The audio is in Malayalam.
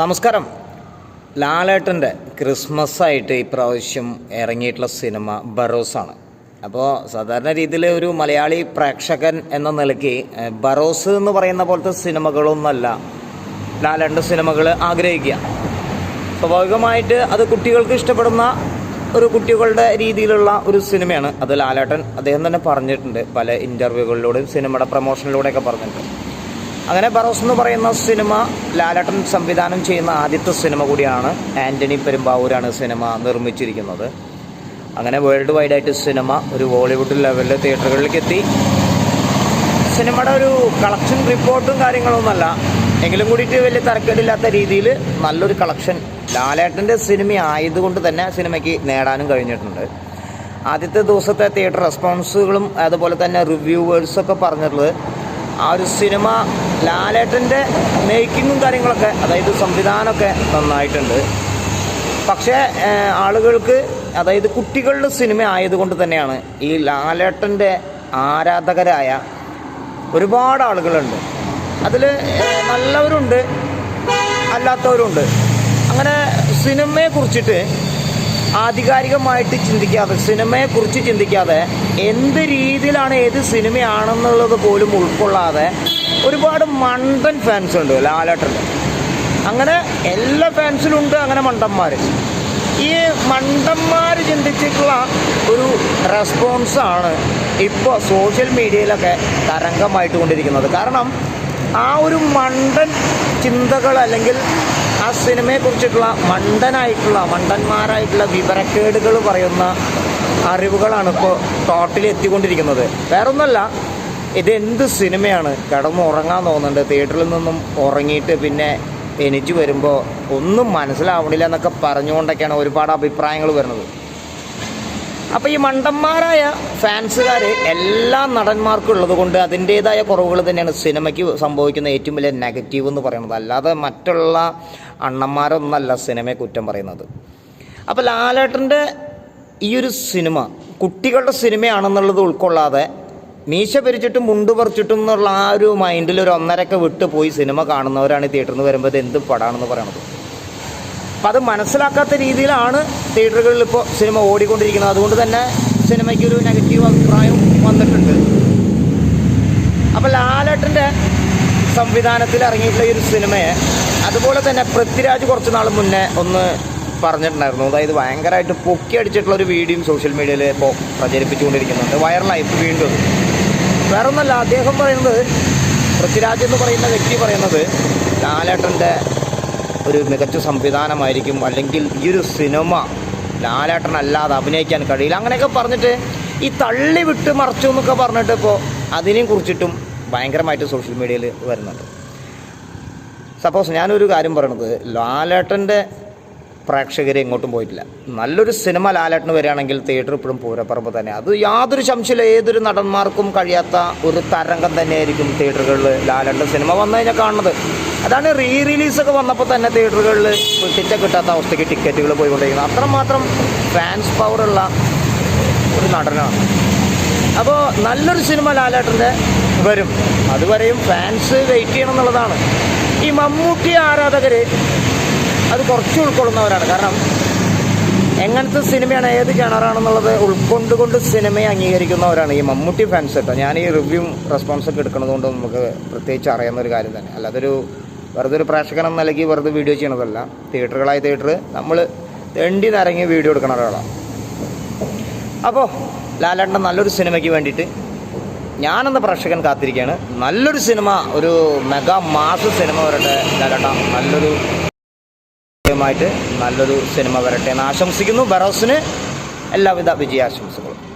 നമസ്കാരം. ലാലേട്ടന്റെ ക്രിസ്മസ് ആയിട്ട് ഇപ്രാവശ്യം ഇറങ്ങിയിട്ടുള്ള സിനിമ ബറോസാണ്. അപ്പോൾ സാധാരണ രീതിയിൽ ഒരു മലയാളി പ്രേക്ഷകൻ എന്ന നിലയ്ക്ക് ബറോസ് എന്ന് പറയുന്ന പോലത്തെ സിനിമകളൊന്നല്ല ലാലേട്ടന്റെ സിനിമകൾ ആഗ്രഹിക്കുക. സ്വാഭാവികമായിട്ട് അത് കുട്ടികൾക്ക് ഇഷ്ടപ്പെടുന്ന ഒരു കുട്ടികളുടെ രീതിയിലുള്ള ഒരു സിനിമയാണ് അത് ലാലേട്ടൻ അദ്ദേഹം തന്നെ പറഞ്ഞിട്ടുണ്ട്. പല ഇന്റർവ്യൂകളിലൂടെയും സിനിമയുടെ പ്രൊമോഷനിലൂടെയൊക്കെ പറഞ്ഞിട്ടുണ്ട്. അങ്ങനെ ബറോസ് എന്ന് പറയുന്ന സിനിമ ലാലട്ടൻ സംവിധാനം ചെയ്യുന്ന ആദ്യത്തെ സിനിമ കൂടിയാണ് ആന്റണി പെരുമ്പാവൂരാണ് സിനിമ നിർമ്മിച്ചിരിക്കുന്നത്. അങ്ങനെ വേൾഡ് വൈഡ് ആയിട്ട് സിനിമ ഒരു ബോളിവുഡ് ലെവലിൽ തിയേറ്ററുകളിലേക്ക് എത്തി സിനിമയുടെ ഒരു കളക്ഷൻ റിപ്പോർട്ടും കാര്യങ്ങളൊന്നുമല്ല. എങ്കിലും കൂടിയിട്ട് വലിയ തരക്കേടില്ലാത്ത രീതിയിൽ നല്ലൊരു കളക്ഷൻ ലാലേട്ടന്റെ സിനിമ ആയതുകൊണ്ട് തന്നെ സിനിമയ്ക്ക് നേടാനും കഴിഞ്ഞിട്ടുണ്ട്. ആദ്യത്തെ ദിവസത്തെ തിയേറ്റർ റെസ്പോൺസുകളും അതുപോലെ തന്നെ റിവ്യൂവേഴ്സൊക്കെ പറഞ്ഞിട്ടുള്ളത് ആ ഒരു സിനിമ ലാലേട്ടന്റെ മേക്കിങ്ങും കാര്യങ്ങളൊക്കെ അതായത് സംവിധാനമൊക്കെ നന്നായിട്ടുണ്ട്. പക്ഷേ ആളുകൾക്ക് അതായത് കുട്ടികളുടെ സിനിമ ആയതുകൊണ്ട് തന്നെയാണ് ഈ ലാലേട്ടന്റെ ആരാധകരായ ഒരുപാട് ആളുകളുണ്ട്. അതിൽ നല്ലവരുണ്ട് അല്ലാത്തവരുണ്ട്. അങ്ങനെ സിനിമയെ കുറിച്ചിട്ട് ആധികാരികമായിട്ട് ചിന്തിക്കാതെ സിനിമയെ കുറിച്ച് ചിന്തിക്കാതെ എന്ത് രീതിയിലാണ് ഏത് സിനിമയാണെന്നുള്ളത് പോലും ഉൾക്കൊള്ളാതെ ഒരുപാട് മണ്ടൻ ഫാൻസ് ഉണ്ട് ലാലേട്ടന്റെ അങ്ങനെ എല്ലാ ഫാൻസിലും ഉണ്ട് അങ്ങനെ മണ്ടന്മാർ ഈ മണ്ടന്മാർ ചിന്തിച്ചിട്ടുള്ള ഒരു റെസ്പോൺസാണ് ഇപ്പോൾ സോഷ്യൽ മീഡിയയിലൊക്കെ തരംഗമായിട്ട് കൊണ്ടിരിക്കുന്നത്. കാരണം ആ ഒരു മണ്ടൻ ചിന്തകൾ അല്ലെങ്കിൽ ആ സിനിമയെക്കുറിച്ചിട്ടുള്ള മണ്ടനായിട്ടുള്ള മണ്ടന്മാരായിട്ടുള്ള വിവരക്കേടുകൾ പറയുന്ന അറിവുകളാണ് ഇപ്പോൾ ടോട്ടിൽ എത്തിക്കൊണ്ടിരിക്കുന്നത്. വേറൊന്നല്ല ഇതെന്ത് സിനിമയാണ്? കിടന്നുറങ്ങാൻ തോന്നുന്നുണ്ട്. തിയേറ്ററിൽ നിന്നും ഉറങ്ങിയിട്ട് പിന്നെ എനിച്ച് വരുമ്പോൾ ഒന്നും മനസ്സിലാവണില്ല എന്നൊക്കെ പറഞ്ഞുകൊണ്ടൊക്കെയാണ് ഒരുപാട് അഭിപ്രായങ്ങൾ വരുന്നത്. അപ്പോൾ ഈ മണ്ടന്മാരായ ഫാൻസുകാർ എല്ലാ നടന്മാർക്കും ഉള്ളത് കൊണ്ട് അതിന്റേതായ കുറവുകൾ തന്നെയാണ് സിനിമയ്ക്ക് സംഭവിക്കുന്ന ഏറ്റവും വലിയ നെഗറ്റീവ് എന്ന് പറയുന്നത്. അല്ലാതെ മറ്റുള്ള അണ്ണന്മാരൊന്നല്ല സിനിമയെ കുറ്റം പറയുന്നത്. അപ്പോൾ ലാലേട്ടന്റെ ഈ ഒരു സിനിമ കുട്ടികളുടെ സിനിമയാണെന്നുള്ളത് ഉൾക്കൊള്ളാതെ മീശ പിരിച്ചിട്ടും മുണ്ട് പറിച്ചിട്ടും എന്നുള്ള ആ ഒരു മൈൻഡിൽ ഒരു ഒന്നരക്ക വിട്ട് പോയി സിനിമ കാണുന്നവരാണ് തിയേറ്ററിൽ നിന്ന് വരുമ്പോൾ ഇത് എന്ത് പടാണെന്ന് പറയണത്. അപ്പം അത് മനസ്സിലാക്കാത്ത രീതിയിലാണ് തിയേറ്ററുകളിൽ ഇപ്പോൾ സിനിമ ഓടിക്കൊണ്ടിരിക്കുന്നത്. അതുകൊണ്ട് തന്നെ സിനിമയ്ക്ക് ഒരു നെഗറ്റീവ് അഭിപ്രായം വന്നിട്ടുണ്ട്. അപ്പോൾ ലാലേട്ടന്റെ സംവിധാനത്തിൽ ഇറങ്ങിയിട്ടുള്ള ഈ ഒരു സിനിമയെ അതുപോലെ തന്നെ പൃഥ്വിരാജ് കുറച്ച് നാൾ മുന്നേ ഒന്ന് പറഞ്ഞിട്ടുണ്ടായിരുന്നു. അതായത് ഭയങ്കരമായിട്ട് പൊക്കി അടിച്ചിട്ടുള്ള ഒരു വീഡിയോയും സോഷ്യൽ മീഡിയയിൽ ഇപ്പോൾ പ്രചരിപ്പിച്ചുകൊണ്ടിരിക്കുന്നുണ്ട്. വൈറലായി ഇപ്പോൾ വീണ്ടും. വേറെ ഒന്നല്ല അദ്ദേഹം പറയുന്നത് പൃഥ്വിരാജ് എന്ന് പറയുന്ന വ്യക്തി പറയുന്നത് ലാലേട്ടന്റെ ഒരു മികച്ച സംവിധാനമായിരിക്കും അല്ലെങ്കിൽ ഈ ഒരു സിനിമ ലാലേട്ടൻ ലാലേട്ടനല്ലാതെ അഭിനയിക്കാൻ കഴിയില്ല. അങ്ങനെയൊക്കെ പറഞ്ഞിട്ട് ഈ തള്ളി വിട്ട് മറച്ചു എന്നൊക്കെ പറഞ്ഞിട്ട് ഇപ്പോൾ അതിനെയും കുറിച്ചിട്ടും ഭയങ്കരമായിട്ട് സോഷ്യൽ മീഡിയയിൽ വരുന്നുണ്ട്. സപ്പോസ് ഞാനൊരു കാര്യം പറയണത് ലാലേട്ടന്റെ പ്രേക്ഷകരെ എങ്ങോട്ടും പോയിട്ടില്ല. നല്ലൊരു സിനിമ ലാലേട്ടന് വരികയാണെങ്കിൽ തിയേറ്റർ ഇപ്പോഴും പൂരപ്പറമ്പ് തന്നെ. അത് യാതൊരു സംശയമില്ല ഏതൊരു നടന്മാർക്കും കഴിയാത്ത ഒരു തരംഗം തന്നെയായിരിക്കും തിയേറ്ററുകളിൽ ലാലേട്ടൻ സിനിമ വന്നു കഴിഞ്ഞാൽ കാണുന്നത്. അതാണ് റീ റിലീസൊക്കെ വന്നപ്പോൾ തന്നെ തിയേറ്ററുകളിൽ ടിക്കറ്റ് കിട്ടാത്ത അവസ്ഥയ്ക്ക് ടിക്കറ്റുകൾ പോയിക്കൊണ്ടിരിക്കുന്നത്. അത്രമാത്രം ഫാൻസ് പവറുള്ള ഒരു നടനാണ്. അപ്പോൾ നല്ലൊരു സിനിമ ലാലേട്ടന്റെ വരും. അതുവരെയും ഫാൻസ് വെയിറ്റ് ചെയ്യണം എന്നുള്ളതാണ്. ഈ മമ്മൂട്ടി ആരാധകർ അത് കുറച്ച് ഉൾക്കൊള്ളുന്നവരാണ്. കാരണം എങ്ങനത്തെ സിനിമയാണ് ഏത് ജനറാണെന്നുള്ളത് ഉൾക്കൊണ്ടുകൊണ്ട് സിനിമയെ അംഗീകരിക്കുന്നവരാണ് ഈ മമ്മൂട്ടി ഫാൻസ് കേട്ടോ ഞാൻ ഈ റിവ്യൂ റെസ്പോൺസ് ഒക്കെ എടുക്കുന്നത് കൊണ്ട് നമുക്ക് പ്രത്യേകിച്ച് അറിയാവുന്ന ഒരു കാര്യം തന്നെ. അല്ലാതെ ഒരു വെറുതെ ഒരു പ്രേക്ഷകനം നൽകി വെറുതെ വീഡിയോ ചെയ്യണതല്ല. തിയേറ്ററുകളായ തിയേറ്റർ നമ്മൾ തെണ്ടി നിറങ്ങി വീഡിയോ എടുക്കണ ഒരാളാണ്. അപ്പോൾ ലാലേട്ടൻ നല്ലൊരു സിനിമയ്ക്ക് വേണ്ടിയിട്ട് ഞാനെന്ന പ്രേക്ഷകൻ കാത്തിരിക്കുകയാണ് നല്ലൊരു സിനിമ ഒരു മെഗാ മാസ് സിനിമ വരട്ടെ. ലാലേട്ട നല്ലൊരു ായിട്ട് നല്ലൊരു സിനിമ വരട്ടെ എന്ന് ആശംസിക്കുന്നു. ബറോസിന് എല്ലാവിധ വിജയാശംസകളും.